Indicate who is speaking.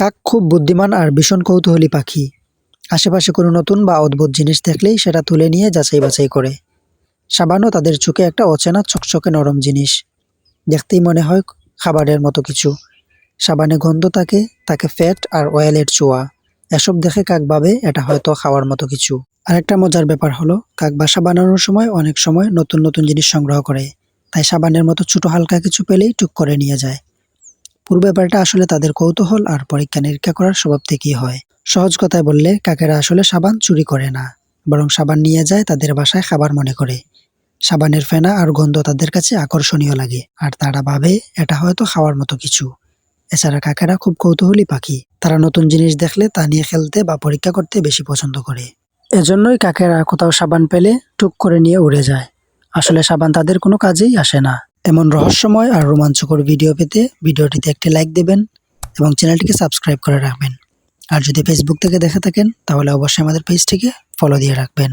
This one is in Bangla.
Speaker 1: কাক খুব বুদ্ধিমান আর ভীষণ কৌতূহলী পাখি। আশেপাশে কোনো নতুন বা অদ্ভুত জিনিস দেখলেই সেটা তুলে নিয়ে যাচাই বাছাই করে। সাবানও তাদের চোখে একটা অচেনা চকচকে নরম জিনিস। দেখতেই মনে হয় খাবারের মতো কিছু। সাবানে গন্ধ থাকে, তাকে ফ্যাট আর অয়েলের চোয়া। এসব দেখে কাক ভাবে, এটা হয়তো খাওয়ার মতো কিছু। আরেকটা মজার ব্যাপার হলো, কাক বাসা বানানোর সময় অনেক সময় নতুন নতুন জিনিস সংগ্রহ করে। তাই সাবানের মতো ছোট হালকা কিছু পেলেই টুক করে নিয়ে যায়। পুরো ব্যাপারটা আসলে তাদের কৌতূহল আর পরীক্ষা নিরীক্ষা করার স্বভাব থেকেই হয়। সহজ কথায় বললে, কাকেরা আসলে সাবান চুরি করে না, বরং সাবান নিয়ে যায় তাদের বাসায় খাবার মনে করে। সাবানের ফেনা আর গন্ধ তাদের কাছে আকর্ষণীয় লাগে, আর তারা ভাবে এটা হয়তো খাওয়ার মতো কিছু। এছাড়া কাকেরা খুব কৌতূহলী পাখি, তারা নতুন জিনিস দেখলে তা নিয়ে খেলতে বা পরীক্ষা করতে বেশি পছন্দ করে। এজন্যই কাকেরা কোথাও সাবান পেলে টুক করে নিয়ে উড়ে যায়। আসলে সাবান তাদের কোনো কাজেই আসে না। এমন রহস্যময় আর রোমাঞ্চকর ভিডিও পেতে ভিডিওটিতে একটি লাইক দেবেন এবং চ্যানেলটিকে সাবস্ক্রাইব করে রাখবেন। আর যদি ফেসবুক থেকে দেখে থাকেন, তাহলে অবশ্যই আমাদের পেজটিকে ফলো দিয়ে রাখবেন।